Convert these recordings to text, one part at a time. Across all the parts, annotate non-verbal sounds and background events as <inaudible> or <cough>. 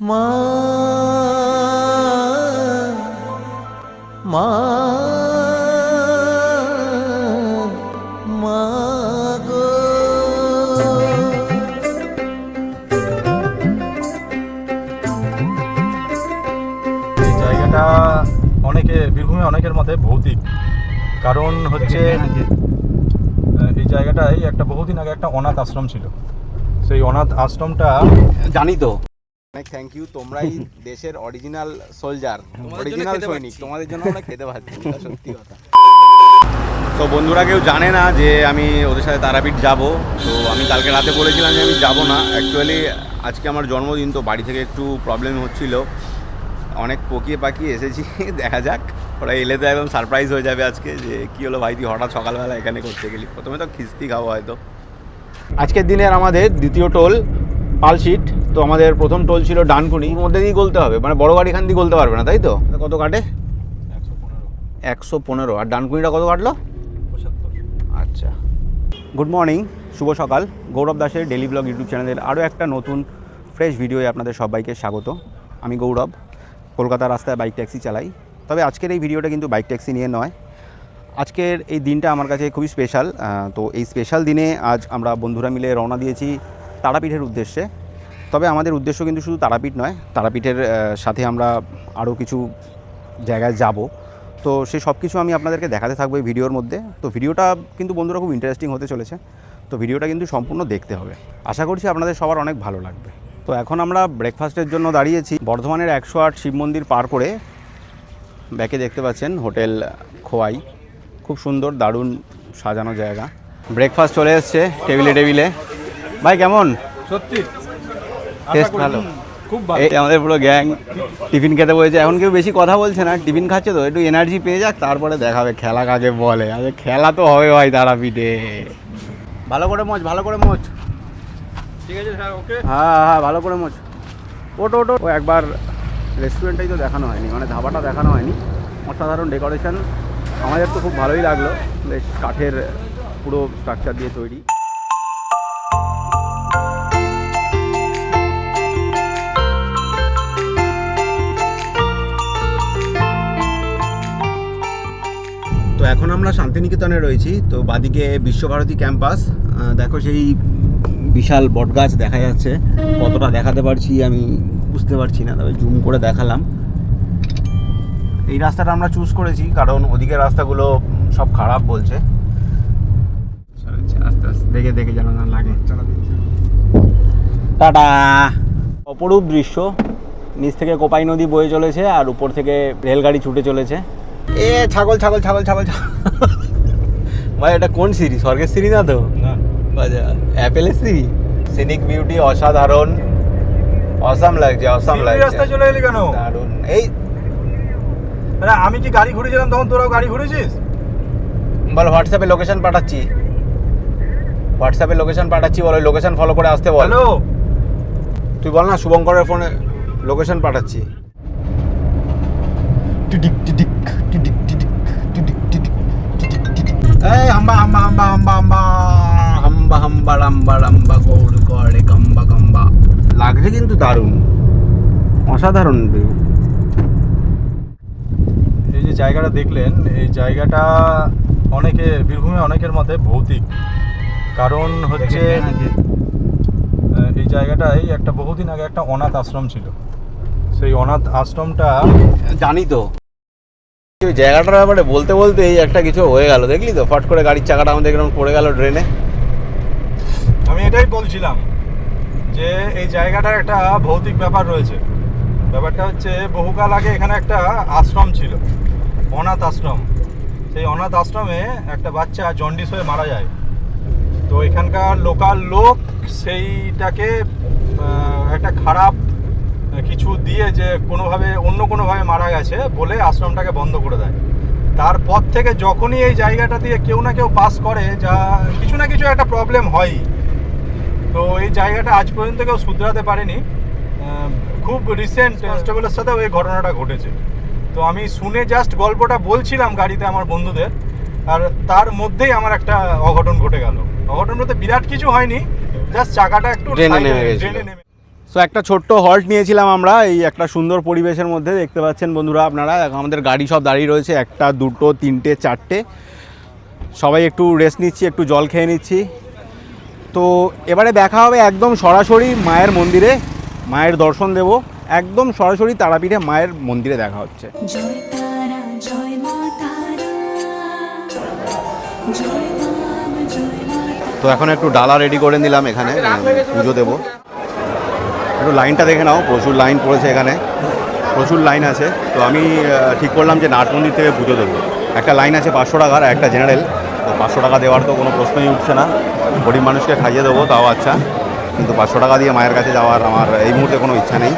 মা মা মা গো। এই জায়গাটা অনেকে বীরভূমে অনেকের মতে ভৌতিক। কারণ হচ্ছে এই জায়গাটায় একটা বহুদিন আগে একটা অনাথ আশ্রম ছিল। সেই অনাথ আশ্রমটা জানি তো। অনেক থ্যাংক ইউ তোমরাই দেশের অরিজিনাল সোলজার অরিজিনাল সৈনিক। তোমাদের জন্য আমরা খেতে পাচ্ছি <laughs> সত্যি কথা। তো বন্ধুরা কেউ জানে না যে আমি ওদের সাথে তারাপীঠ যাব। তো আমি কালকে রাতে বলেছিলাম যে আমি যাব না। অ্যাকচুয়ালি আজকে আমার জন্মদিন তো বাড়ি থেকে একটু প্রবলেম হচ্ছিল। অনেক পকিয়ে পাকিয়ে এসেছি <laughs> দেখা যাক। ওরা এলে তো একদম সারপ্রাইজ হয়ে যাবে আজকে যে কী হলো ভাই তুই হঠাৎ সকালবেলা এখানে করতে গেলি। প্রথমে তো খিস্তি খাব হয়তো। আজকের দিনের আমাদের দ্বিতীয় টোল পালশিট। তো আমাদের প্রথম টোল ছিল ডানকুনি। মধ্যে দিয়ে গলতে হবে মানে বড় গাড়ি খান দিয়ে গলতে পারবে না, তাই তো? কত কাটে? একশো পনেরো। আর ডানকুনিটা কত কাটলো? আচ্ছা। গুড মর্নিং শুভ সকাল। গৌরব দাসের ডেলি ব্লগ ইউটিউব চ্যানেলের আরও একটা নতুন ফ্রেশ ভিডিওয়ে আপনাদের সবাইকে স্বাগত। আমি গৌরব, কলকাতা রাস্তায় বাইক ট্যাক্সি চালাই। তবে আজকের এই ভিডিওটা কিন্তু বাইক ট্যাক্সি নিয়ে নয়। আজকের এই দিনটা আমার কাছে খুবই স্পেশাল তো এই স্পেশাল দিনে আজ আমরা বন্ধুরা মিলে রওনা দিয়েছি তারাপীঠের উদ্দেশ্যে। তবে আমাদের উদ্দেশ্য কিন্তু শুধু তারাপীঠ নয়, তারাপীঠের সাথে আমরা আরও কিছু জায়গায় যাব। তো সেই সব কিছু আমি আপনাদেরকে দেখাতে থাকব এই ভিডিওর মধ্যে। তো ভিডিওটা কিন্তু বন্ধুরা খুব ইন্টারেস্টিং হতে চলেছে। তো ভিডিওটা কিন্তু সম্পূর্ণ দেখতে হবে। আশা করছি আপনাদের সবার অনেক ভালো লাগবে। তো এখন আমরা ব্রেকফাস্টের জন্য দাঁড়িয়েছি। বর্ধমানের একশো আট শিব মন্দির পার করে ব্যাকে দেখতে পাচ্ছেন হোটেল খোয়াই। খুব সুন্দর, দারুণ সাজানো জায়গা। ব্রেকফাস্ট চলে এসছে টেবিলে টেবিলে। ভাই, কেমন? সত্যি। টেস্ট ভালো। খুব ভালো। এই আমাদের পুরো গ্যাং টিফিন খেতে বলেছে। এখন কেউ বেশি কথা বলছে না টিফিন খাচ্ছে তো একটু এনার্জি পেয়ে যাক তারপরে দেখাবে খেলা কাকে বলে। আরে খেলা তো হবে ভাই তারাপীঠে। ভালো করে মোচ ভালো করে মোচ ঠিক আছে স্যার ওকে হ্যাঁ হ্যাঁ ভালো করে মোচ ওটো ওটো। ও একবার রেস্টুরেন্টটাই তো দেখানো হয়নি মানে ধাবাটা দেখানো হয়নি। অসাধারণ ডেকোরেশন আমাদের তো খুব ভালোই লাগল। বেশ কাঠের পুরো স্ট্রাকচার দিয়ে তৈরি। এখন আমরা শান্তিনিকেতনে রয়েছি তো বাদিকে বিশ্বভারতী ক্যাম্পাস দেখো সেই বিশাল বটগাছ দেখা যাচ্ছে কতটা দেখাতে পারছি আমি বুঝতে পারছি না তবে জুম করে দেখালাম। এই রাস্তাটা আমরা চুজ করেছি কারণ ওদিকের রাস্তাগুলো সব খারাপ বলছে। আস্তে আস্তে দেখে দেখে যেন না লাগে। টাটা! অপরূপ দৃশ্য নিচ থেকে কোপাই নদী বয়ে চলেছে আর উপর থেকে রেলগাড়ি ছুটে চলেছে। এ ছাগল ছাগল ছাগল ছাগল। ভাই এটা কোন সিরি স্বর্গের সিরি না তো? অ্যাপেলের সিরি সিনিক বিউটি অসাধারণ। অসাম লাগছে অসাম লাগছে। রাস্তায় চলে এলি কেন? দারুণ। এই আরে আমি কি গাড়ি ঘুরেছিলাম তখন? তোরাও গাড়ি ঘুরেছিস? বল হোয়াটসঅ্যাপে লোকেশন পাঠাচ্ছি। হোয়াটসঅ্যাপে লোকেশন পাঠাচ্ছি বল লোকেশন ফলো করে আসতে বল। হ্যালো? তুই বল না শুভঙ্করের ফোনে লোকেশন পাঠাচ্ছি। টিডিক টিডিক এই হাম্বা হাম্বা হাম্বা হাম্বা হাম্বা হাম্বা হাম্বা রাম্বা রাম্বা গৌড় গড়ে গাম্বা গাম্বা লাগছে কিন্তু দারুণ। অসাধারণ ভিউ এই যে জায়গাটা দেখলেন এই জায়গাটা অনেকে বীরভূমে অনেকের মতে ভৌতিক। কারণ হচ্ছে এই জায়গাটায় একটা বহুদিন আগে একটা অনাথ আশ্রম ছিল। সেই অনাথ আশ্রমটা জানি তো। ওই জায়গাটার ব্যাপারে বলতে বলতে এই একটা কিছু হয়ে গেল, দেখলি তো? ফট করে গাড়ির চাকাটা আমাদের এরকম পড়ে গেল ড্রেনে আমি এটাই বলছিলাম যে এই জায়গাটার একটা ভৌতিক ব্যাপার রয়েছে। ব্যাপারটা হচ্ছে বহুকাল আগে এখানে একটা আশ্রম ছিল, অনাথ আশ্রম। সেই অনাথ আশ্রমে একটা বাচ্চা জন্ডিস হয়ে মারা যায়। তো এখানকার লোকাল লোক সেইটাকে একটা খারাপ কিছু দিয়ে যে কোনোভাবে অন্য কোনোভাবে মারা গেছে বলে আশ্রমটাকে বন্ধ করে দেয়। তারপর থেকে যখনই এই জায়গাটা দিয়ে কেউ না কেউ পাস করে যা কিছু না কিছু একটা প্রবলেম হয় তো এই জায়গাটা আজ পর্যন্ত কেউ শুধরাতে পারেনি। খুব রিসেন্ট কনস্টেবলের সাথেও এই ঘটনাটা ঘটেছে। তো আমি শুনে জাস্ট গল্পটা বলছিলাম গাড়িতে আমার বন্ধুদের আর তার মধ্যেই আমার একটা অঘটন ঘটে গেল। অঘটন বলতে বিরাট কিছু হয়নি জাস্ট চাকাটা একটু। ড্রেনে নেমে সো একটা ছোট্ট হল্ট নিয়েছিলাম আমরা এই একটা সুন্দর পরিবেশের মধ্যে দেখতে পাচ্ছেন বন্ধুরা আপনারা। এখন আমাদের গাড়ি সব দাঁড়িয়ে রয়েছে একটা দুটো তিনটে চারটে। সবাই একটু রেস্ট নিচ্ছি একটু জল খেয়ে নিচ্ছি। তো এবারে দেখা হবে একদম সরাসরি মায়ের মন্দিরে মায়ের দর্শন দেব। একদম সরাসরি তারাপীঠে মায়ের মন্দিরে দেখা হচ্ছে। জয় তারা জয় মা তারা। জয় রাম জয় মা তো এখন একটু ডালা রেডি করে নিলাম এখানে পুজো দেব। একটু লাইনটা দেখে নাও, প্রচুর লাইন পড়েছে এখানে। প্রচুর লাইন আছে। তো আমি ঠিক করলাম যে নাট মন্দির থেকে পুজো দেবো। একটা লাইন আছে পাঁচশো টাকার একটা জেনারেল। তো পাঁচশো টাকা দেওয়ার তো কোনো প্রশ্নই উঠছে না। গরিব মানুষকে খাইয়ে দেবো, তাও আচ্ছা। কিন্তু পাঁচশো টাকা দিয়ে মায়ের কাছে যাওয়ার আমার এই মুহূর্তে কোনো ইচ্ছা নেই।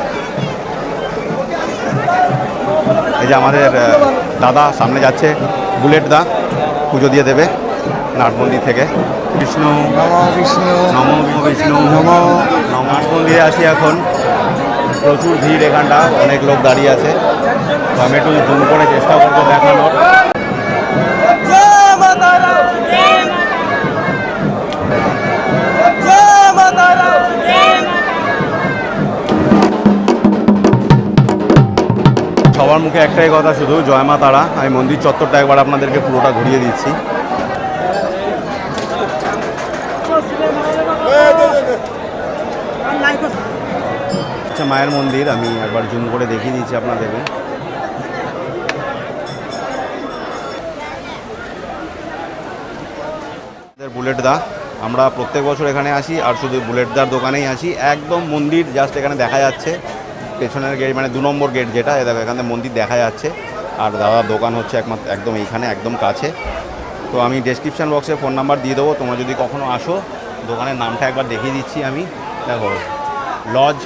এই যে আমাদের দাদা সামনে যাচ্ছে, বুলেট দা, পুজো দিয়ে দেবে। নাট মন্দির থেকে। বিষ্ণু নম বিষ্ণু নম বিষ্ণু নম। আসি এখন। প্রচুর ভিড় এখানটা অনেক লোক দাঁড়িয়ে আছে। তো আমি একটু জুম করে চেষ্টা করব দেখানোর। সবার মুখে একটাই কথা শুধু জয় মা তারা। আমি মন্দির চত্বরটা একবার আপনাদেরকে পুরোটা ঘুরিয়ে দিচ্ছি। আচ্ছা মায়ের মন্দির, আমি একবার জুম করে দেখিয়ে দিচ্ছি আপনাদেরকে। আমাদের বুলেট দা, আমরা প্রত্যেক বছর এখানে আসি আর শুধু বুলেট দার দোকানেই আসি। একদম মন্দির জাস্ট এখানে দেখা যাচ্ছে। পেছনের গেট মানে দু নম্বর গেট যেটা দেখো, এখানে মন্দির দেখা যাচ্ছে। আর দাদার দোকান হচ্ছে একমাত্র, একদম এইখানে, একদম কাছে। তো আমি ডেসক্রিপশান বক্সে ফোন নাম্বার দিয়ে দেবো। তোমরা যদি কখনো আসো, দোকানের নামটা একবার দেখিয়ে দিচ্ছি আমি। দেখো লজ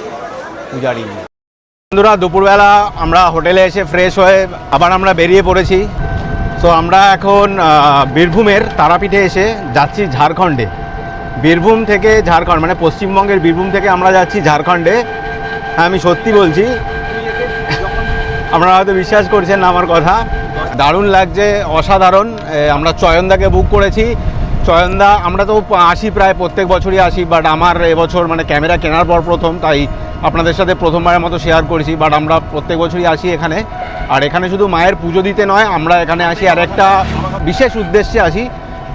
পূজারি। বন্ধুরা, দুপুরবেলা আমরা হোটেলে এসে ফ্রেশ হয়ে আবার আমরা বেরিয়ে পড়েছি। তো আমরা এখন বীরভূমের তারাপীঠে এসে যাচ্ছি ঝাড়খণ্ডে। বীরভূম থেকে ঝাড়খণ্ড মানে পশ্চিমবঙ্গের বীরভূম থেকে আমরা যাচ্ছি ঝাড়খণ্ডে। হ্যাঁ আমি সত্যি বলছি, আপনারা হয়তো বিশ্বাস করছেন না আমার কথা। দারুণ লাগছে, অসাধারণ। আমরা চয়নদাকে বুক করেছি। চয়নদা, আমরা তো আসি প্রায় প্রত্যেক বছরই আসি বাট আমার এবছর মানে ক্যামেরা কেনার পর প্রথম, তাই আপনাদের সাথে প্রথমবারের মতো শেয়ার করেছি বাট আমরা প্রত্যেক বছরই আসি এখানে। আর এখানে শুধু মায়ের পুজো দিতে নয়, আমরা এখানে আসি আর একটা বিশেষ উদ্দেশ্যে আসি।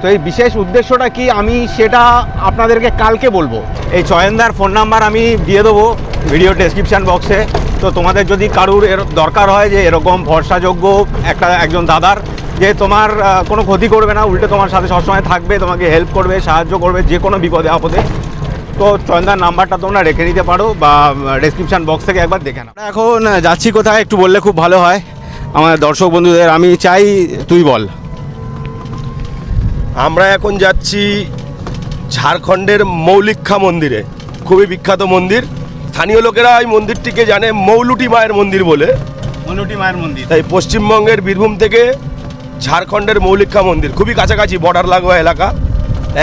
তো এই বিশেষ উদ্দেশ্যটা কি? আমি সেটা আপনাদেরকে কালকে বলব। এই চয়নদার ফোন নাম্বার আমি দিয়ে দেবো ভিডিও ডেসক্রিপশান বক্সে তো তোমাদের যদি কারুর এর দরকার হয় যে এরকম ভরসাযোগ্য একটা একজন দাদার যে তোমার কোনো ক্ষতি করবে না উল্টে তোমার সাথে সবসময় থাকবে তোমাকে হেল্প করবে সাহায্য করবে যে কোনো বিপদে আপদে। তো চয়নদার নাম্বারটা তোমরা রেখে নিতে পারো বা ডেসক্রিপশান বক্স থেকে একবার দেখে নাও। এখন যাচ্ছি কোথায় একটু বললে খুব ভালো হয়। আমার দর্শক বন্ধুদের আমি চাই তুই বল। আমরা এখন যাচ্ছি ঝাড়খণ্ডের মৌলিক্ষা মন্দিরে। খুবই বিখ্যাত মন্দির। স্থানীয় লোকেরা এই মন্দিরটিকে জানে মৌলুটি মায়ের মন্দির বলে। মৌলুটি মায়ের মন্দির। তাই পশ্চিমবঙ্গের বীরভূম থেকে ঝাড়খণ্ডের মৌলিকা মন্দির খুবই কাছাকাছি বর্ডার লাগোয়া এলাকা।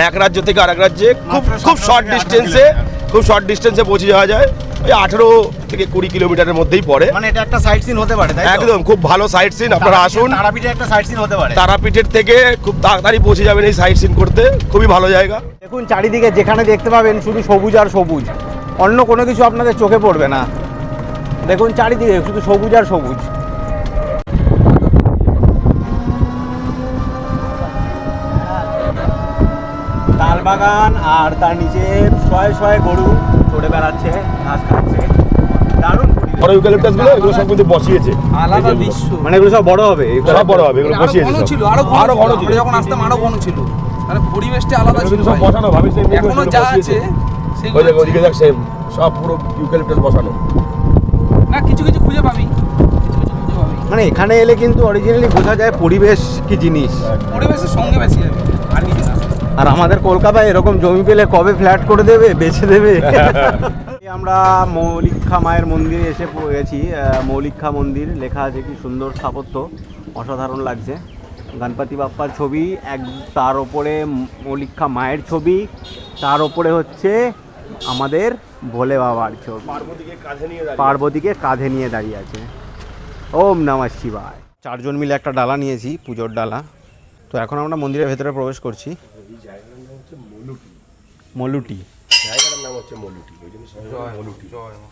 এক রাজ্য থেকে আরেক রাজ্যে খুব খুব শর্ট থেকে 18 ডিস্টেন্সে খুব শর্ট ডিস্টেন্সে পৌঁছে যাওয়া যায়। ওই আঠেরো থেকে কুড়ি কিলোমিটারের মধ্যেই পড়ে। মানে এটা একটা সাইট সিন হতে পারে একদম খুব ভালো সাইট সিন আপনারা আসুন। তারাপীঠে একটা সাইট সিন হতে পারে। তারাপীঠের থেকে খুব তাড়াতাড়ি পৌঁছে যাবেন এই সাইট সিন করতে। খুবই ভালো জায়গা। দেখুন চারিদিকে যেখানে দেখতে পাবেন শুধু সবুজ আর সবুজ। অন্য কোনো কিছু আপনাদের চোখে পড়বে না। দেখুন চারিদিকে শুধু সবুজ আর সবুজ তাল বাগান আর তার নিচে শয়ে শয়ে গরু চড়ে বেড়াচ্ছে ঘাস খাচ্ছে। দারুণ বড় ইউক্যালিপটাসগুলো এগুলো সব কিন্তু বসিয়েছে। আলাদা দৃশ্য। মানে এগুলো সব বড় হবে এগুলো- সব বড় হবে এগুলো আরও বসিয়েছে ঘন ছিল আরও আরও ঘন ছিল। যখন আসতাম আরও ঘন ছিল। মানে পরিবেশটা আলাদা ছিল সব বসানো ভাবিস এই এখনও যা আছে ওই সেগুলো দেখ দেখ সেম সব পুরো ইউক্যালিপটাস বসানো। না কিছু কিছু খুঁজে পাবি। কিছু কিছু খুঁজে পাবি। মানে এখানে এলে কিন্তু অরিজিনালি বোঝা যায় পরিবেশ কি জিনিস। পরিবেশের সঙ্গে বেশি যাবে আর আমাদের কলকাতায় এরকম জমি পেলে কবে ফ্ল্যাট করে দেবে বেছে দেবে? <laughs> আমরা মৌলিক্ষা মায়ের মন্দিরে এসে গেছি মৌলিক্ষা মন্দির লেখা আছে কি সুন্দর স্থাপত্য অসাধারণ লাগছে। গণপতি বাপ্পার ছবি এক তার ওপরে মৌলিক্ষা মায়ের ছবি তার ওপরে হচ্ছে আমাদের ভোলে বাবার ছবি। পার্বতীকে কাঁধে নিয়ে পার্বতীকে কাঁধে নিয়ে দাঁড়িয়ে আছে। ওম নমঃ শিবায়। চারজন মিলে একটা ডালা নিয়েছি পুজোর ডালা। তো এখন আমরা মন্দিরের ভেতরে প্রবেশ করছি। মলুটি। জায়গাটার নাম হচ্ছে মৌলুটি। মৌলুটি। জয় মা।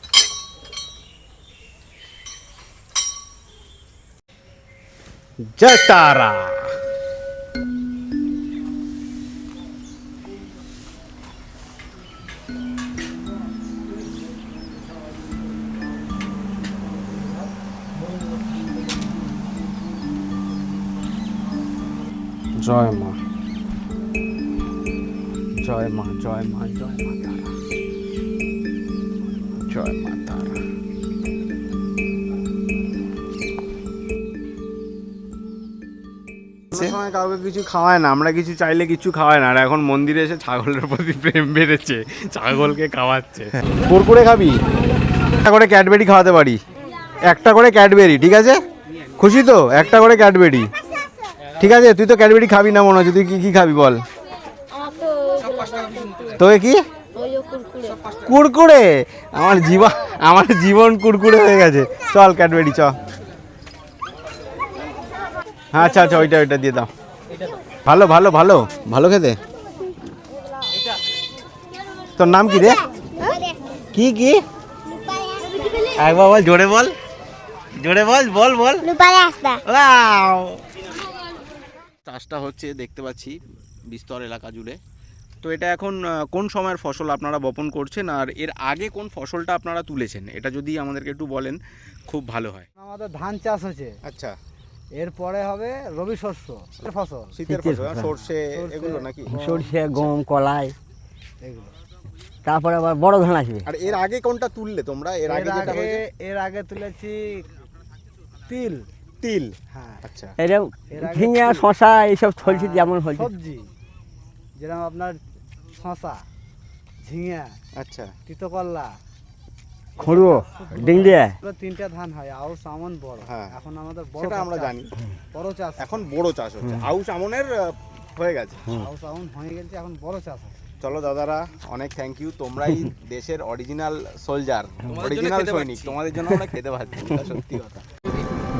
জয় তারা। জয় মা। জয় মা জয় মা জয় মা তারা। জয় মা তারা। সময় কাউকে কিছু খাওয়ায় না আমরা কিছু চাইলে কিছু খাওয়ায় না আর এখন মন্দিরে এসে ছাগলের প্রতি প্রেম বেড়েছে ছাগলকে খাওয়াচ্ছে। কুরকুরে খাবি? একটা করে ক্যাডবেরি খাওয়াতে পারি। একটা করে ক্যাডবেরি ঠিক আছে? খুশি তো? একটা করে ক্যাডবেরি। ঠিক আছে তুই তো ক্যাডবেরি খাবি না মনে হচ্ছে তুই কি কি খাবি বল? তোকে কি? কুরকুরে। আমার জীবন আমার জীবন কুরকুরে হয়ে গেছে। চল ক্যাডবেরি চ। হ্যাঁ আচ্ছা আচ্ছা ওইটা ওইটা দিয়ে দাও। ভালো ভালো ভালো। ভালো খেতে? তোর নাম কি রে? কি কি? একবার বল জোরে বল। জোরে বল বল বল। রূপালী হাসদা। ওয়াও। চাষটা হচ্ছে দেখতে পাচ্ছি বিস্তর এলাকা জুড়ে। তো এটা এখন কোন সময়ের ফসল আপনারা বপন করছেন আর এর আগে কোন ফসলটা আপনারা তুলেছেন? এটা যদি আমাদেরকে একটু বলেন খুব ভালো হয়। আমাদের ধান চাষ হচ্ছে আচ্ছা। এরপরে হবে রবি শস্য ফসল। শীতের ফসল সর্ষে এগুলো নাকি? সরষে গম কলাই। এগুলো। তারপরে আবার বড় ধান আসবে। আর এর আগে কোনটা তুললে তোমরা? এর এর আগে আগে এর আগে তুলেছি তিল। তিল। হ্যাঁ। আচ্ছা। ঝিঙা শশা এইসব ফলছে যেমন ফলছে সবজি। যেরকম আপনার শশা ঝিঙা আচ্ছা। তিতকল্লা। খড়ুয়ো ডিংলিয়া এগুলো তিনটা ধান হয় আউশ আমন বড়। হ্যাঁ। এখন আমাদের বড় আমরা জানি। বড় চাষ। এখন বড় চাষ হচ্ছে। আউশ আমনের হয়ে গেছে। আউশ আমন হয়ে গেছে এখন বড় চাষ চলো দাদারা অনেক থ্যাংক ইউ তোমরাই <laughs> দেশের অরিজিনাল সোলজার অরিজিনাল সৈনিক। তোমাদের জন্য আমরা খেতে পাচ্ছি। এটা সত্যি কথা।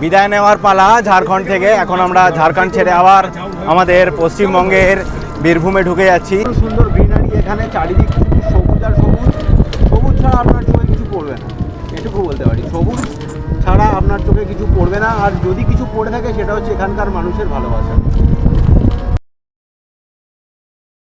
বিদায় নেওয়ার পালা ঝাড়খণ্ড থেকে। এখন আমরা ঝাড়খণ্ড ছেড়ে আবার আমাদের পশ্চিমবঙ্গের বীরভূমে ঢুকে যাচ্ছি। সুন্দর গ্রিনারি এখানে, চারিদিক সবুজ আর সবুজ। সবুজ ছাড়া আপনার চোখে কিছু পড়বে না। এটুকু বলতে পারি। সবুজ ছাড়া আপনার চোখে কিছু পড়বে না। আর যদি কিছু পড়ে থাকে, সেটা হচ্ছে এখানকার মানুষের ভালোবাসা।